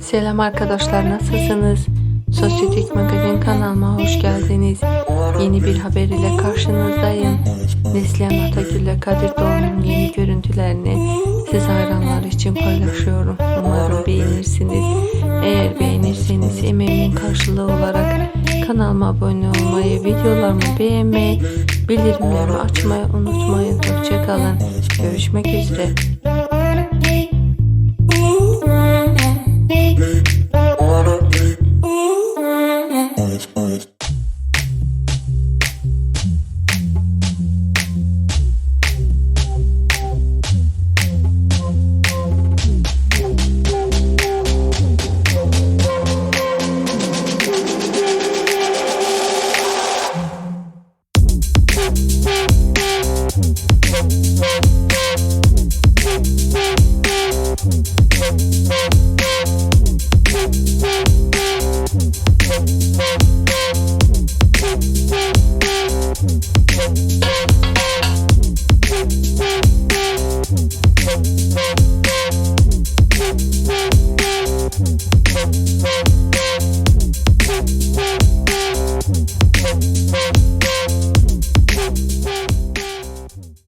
Selam arkadaşlar nasılsınız? Sosyetik Magazin kanalıma hoş geldiniz. Yeni bir haber ile karşınızdayım. Neslihan Atagül ile Kadir Doğan'ın yeni görüntülerini siz hayranlar için paylaşıyorum. Umarım beğenirsiniz. Eğer beğenirseniz emeğimin karşılığı olarak kanalıma abone olmayı, videolarımı beğenmeyi, bildirimlerimi açmayı unutmayın. Hoşçakalın. Görüşmek üzere. Thank you.